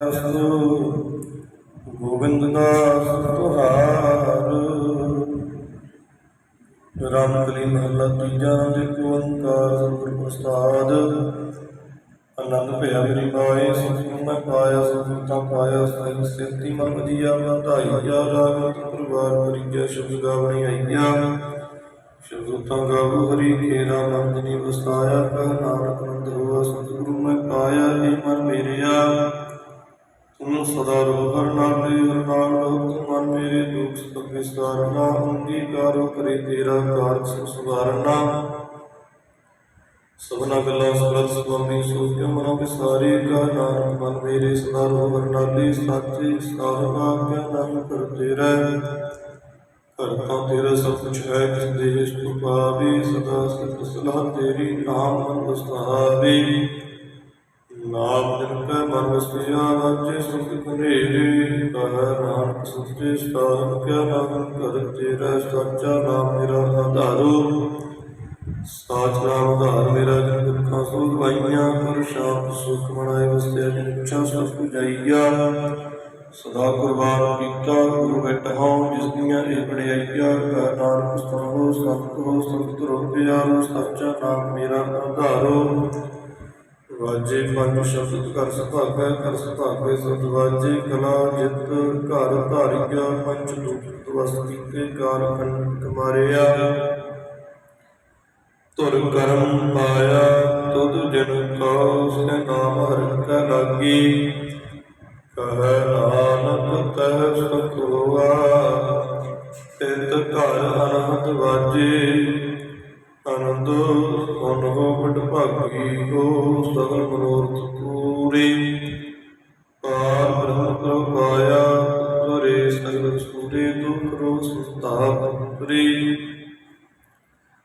ਅਸਤੁ ਗੋਬਿੰਦ ਦਾਸ ਤੁਹਾਰ ਰਾਮਕਲੀ ਮਹੱਲਾ ਤੀਜਾ ਦੇ ਓੰਕਾਰ ਸਤਿਗੁਰ ਪ੍ਰਸਾਦ। ਆਨੰਦ ਭਇਆ ਮੇਰੀ ਮਾਏ, ਸੁਖ ਮੈਂ ਪਾਇਆ ਸੁਖਤਾ ਪਾਇਆ ਸਹਿ ਸੇਤੀ ਮਨ ਵਧੀਆ ਵਧਾਈ ਜਾ ਰਾਗਤ ਪਰਿਵਾਰ ਪਰਿਜੈ ਸ਼ੁਭ ਗਾਵਣੀ ਆਈਆ। ਸ਼ੁਭ ਤਾਂ ਗਾਵ ਹਰੀ, ਖੇਰਾ ਮੰਦਨੀ ਵਸਾਇਆ ਕਹ ਨਾਨਕ ਨੰਦ ਹੋਆ ਸਤਿਗੁਰੂ ਮੈਂ ਪਾਇਆ ਏ ਮਨ ਮੇਰਿਆ। ਤੁਮ ਸਦਾ ਰੋ ਨਾਲੇ ਹਰ ਲੋਕ ਮਨ ਮੇਰੇ ਦੁਖ ਸੁਖ ਵਿਸਾਰਨਾ ਅੰਗੀਕਾਰੋ ਕਰੇ ਤੇਰਾ ਕਾਰਜ ਸੁ ਸਭਨਾ ਗੱਲਾਂ ਸਬਦ ਸੁਆਮੀ ਸੋਚ ਮਨੋ ਵਿਸਾਰੇ ਕਾ ਨਾਮ ਮਨ ਮੇਰੇ ਸਦਾ ਰੋਹਰ ਨਾਲੇ ਸਾਚੇ ਸਾਹਿਬਾ ਕਿਆ ਨਾਮ ਕਰਤੇ ਰਹਿ ਕਰਤਾ ਤੇਰਾ ਸਭ ਕੁਛ ਹੈ, ਜਿਸ ਦੇਸ਼ ਤੂੰ ਪਾਵੇ ਸਦਾ ਸਿਫਤ ਸਲਾਹ ਤੇਰੀ ਨਾਮ ਮਨ ਵਸਾਵੇ ਵਸਿਆ ਵਾਜੇ ਸੁਖ ਕਨੇਰੇ ਕਹ ਨਾਨਕ ਸੁਤੇ ਸਾਧ ਕਿਆ ਨਾਮ ਕਰ ਤੇਰਾ ਸੱਚਾ ਨਾਮ ਮੇਰਾ ਆਧਾਰੋ ਸਾਚ ਨਾਮ ਆਧਾਰ ਮੇਰਾ ਜਨ ਦੁੱਖਾਂ ਸੋ ਦਵਾਈਆਂ ਕਰ ਸ਼ਾਂਤ ਸੁਖ ਮਨਾਏ ਵਸਿਆ ਜਿਨ ਇੱਛਾ ਸਭ ਪੁਜਾਈਆ ਸਦਾ ਕੁਰਬਾਨ ਕੀਤਾ ਗੁਰੂ ਬੈਠਾ ਜਿਸ ਦੀਆਂ ਇਹ ਬੜਾਈਆ ਕਾ ਨਾਨਕ ਸਤਿ ਸਤਿ ਹੋ ਸੰਤ ਰੋਪਿਆ ਸੱਚਾ ਨਾਮ ਮੇਰਾ ਆਧਾਰੋ ਵਾਜੇ ਪੰਜ ਸ਼ਬਦ ਕਰ ਸੁਭਾਗੈ ਕਰ ਸੁਭਾਗੈ ਸਤ ਵਾਜੇ ਕਲਾ ਜਿਤ ਘਰ ਧਾਰਿਆ, ਪੰਜ ਦੁਖ ਵਸਤੀ ਕੇ ਕਾਰ ਕੰਟ ਮਾਰਿਆ। ਤੁਰ ਕਰਮ ਪਾਇਆ, ਤੁਧ ਜਨ ਕੋ ਸੇ ਨਾਮ ਹਰਿ ਕੈ ਲਾਗੀ। ਕਹ ਨਾਨਕ, ਤਹ ਸੁਖ ਹੋਆ ਤਿਤ ਘਰ ਅਨਹਦ ਵਾਜੇ। ਆਨੰਦ ਮਨ ਹੋ ਬਟ ਭਾਗੀ ਹੋ ਸਗਲ ਮਨੋਰਥ ਪੂਰੇ। ਪਾਰ ਬ੍ਰਹਮ ਕੋ ਪਾਇਆ, ਤੁਰੇ ਸਗਲ ਸੂਰੇ ਦੁਖ ਰੋ ਸੁਸਤਾਪਰੀ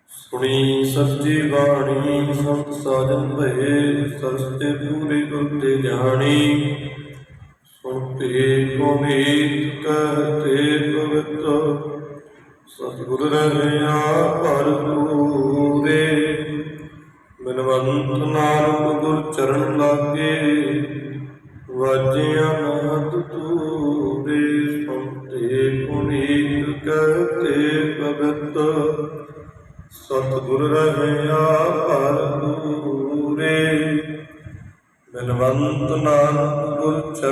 ਸੁਣੀ ਸੱਚੀ ਬਾਣੀ, ਸੰਤ ਸਾਜਨ ਭਏ ਸਰਸਤੇ ਪੂਰੇ ਗੁਰ ਤੇ ਜਾਣੀ। ਸੁਣਤੇ ਕੋ ਮੀਤ ਕਹਤੇ ਪਵਿੱਤ ਸਤਿਗੁਰ ਰਹਿਆ, ਭਰਪੂਰੇ ਬਿਨਵੰਤ ਨਾਨਕ ਗੁਰ ਚਰਨ ਲਾਗੇ, ਵਾਜਿਆ ਮਹਤ ਤੂਰੇ ਸੰਤੇ, ਪੁਨੀਤ ਕਰਤੇ ਭਗਤ। ਸਤਿਗੁਰ ਰਹਿਆ ਭਰ ਪੂਰੇ ਬਿਨਵੰਤ ਨਾਨਕ ਗੁਰ ਚਰਨ